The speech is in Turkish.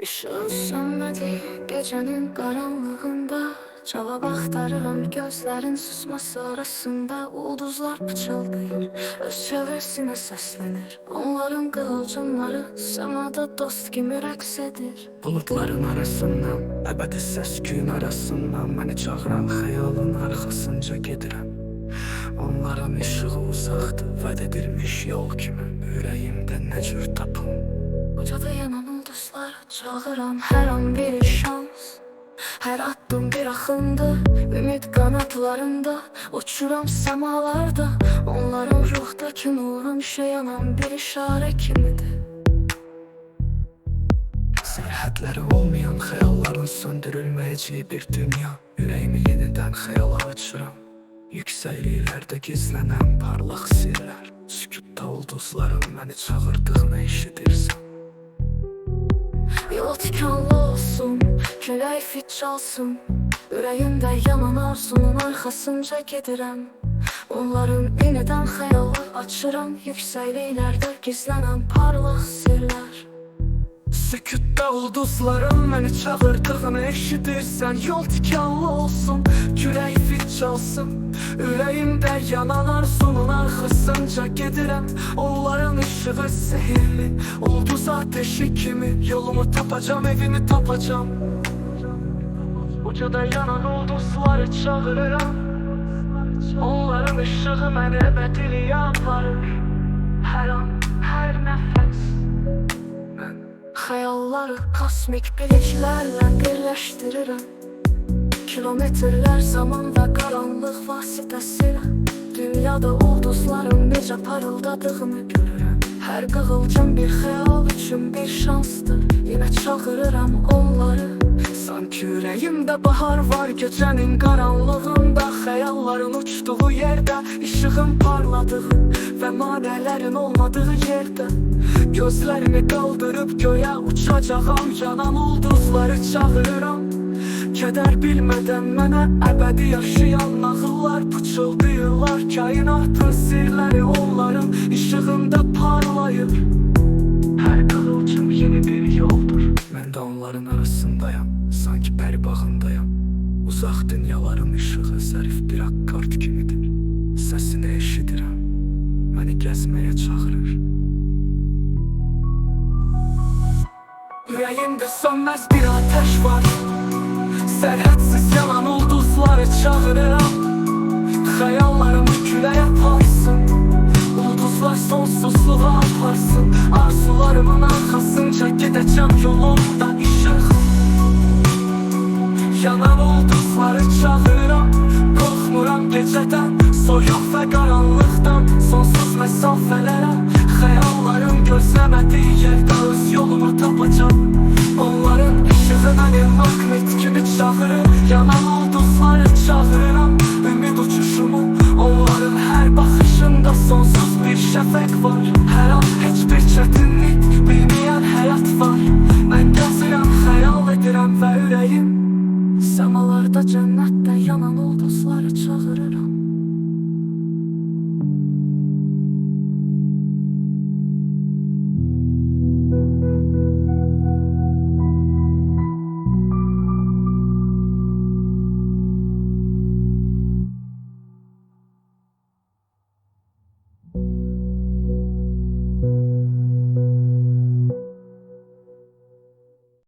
Işığın sönmədi gecenin karanlığında. Cavab axtarıram gözlerin susması arasında. Ulduzlar pıçıldayır, öz çevresine seslenir. Onların kıvılcımları semada dost gibi edir Bulutların arasından, əbədi səs-küyün arasından. Məni çağıran xəyalın arxasınca gedirəm Onların işığı uzaqdır, vəd edilmiş yol kimi. Ürəyimdə nə cür tapım? Ucada yanan çağıram her an bir şans Her adım bir akındı Ümit kanatlarında Uçuram semalarda Onların ruhtaki nurun işe yanan bir işare kimidir Sərhədləri olmayan xəyalların söndürülməyəcəyi bir dünya Ürəyimi yenidən xəyala açıram Yüksəkliklərdə gizlənən parlaq sirlər Sükutda ulduzların məni çağırdığını eşidirsən Yol tikanlı olsun Külək fit çalsın Ürəyimdə yanan arzunun arxasınca gedirəm Onların yenidən xəyallar açıram Yüksəkliklərdə gizlənən parlaq sirlər Sükutda ulduzların məni çağırdığını eşidirsən Yol tikanlı olsun, kürək fit çalsın Ürəyimdə yanan arzunun arxasınca gedirəm Onların ışığı sehirli, ulduz ateşi kimi Yolumu tapacam, evimi tapacam Ucada yanan ulduzları çağırıram Onların ışığı məni əbədiliyə aparır Hər an, hər nəfəs Mən Xəyalları kosmik biliklərlə birləşdirirəm Kilometrlər zaman və qaranlıq vasitəsilə Dünyada ulduzların necə parıldadığını görürəm Hər qığılcım bir xəyal üçün bir şansdır Yenə çağırıram onları. Sanki ürəyimdə bahar var gecənin qaranlığında Xəyalların uçduğu yerdə işığın parladığı Və manələrin olmadığı yerdə Gözlərimi qaldırıb göyə uçacağam Yanan ulduzları çağırıram Kədər bilmədən mənə əbədi yaşayan nağıllar Pıçıldayırlar kainatın sirləri onların işığında parlayır Hər qığılcım yeni bir yoldur. Mən də onların arasındayam Sanki pəri bağındayam Uzaq dünyaların işığı zərif bir akkord kimidir Səsini eşidirəm Məni gəzməyə çağırır. Ürəyimdə sönməz bir ateş var Sərhədsiz yanan ulduzları çağırıram. Xəyallarımı küləyə aparsın Ulduzlar sonsuzluğa aparsın Arzularımın arxasınca gedəcəm yolumda işıq Yanan ulduzları çağırıram. Qorxmuram gecədən Soyuq və qaranlıqdan Sonsuz məsafələrə Xəyallarım gözləmədiyi yerdə öz yolumu tapacam Onların Yanan ulduzları çağırıram Ümid uçuşumu Onların hər baxışında sonsuz bir şəfək var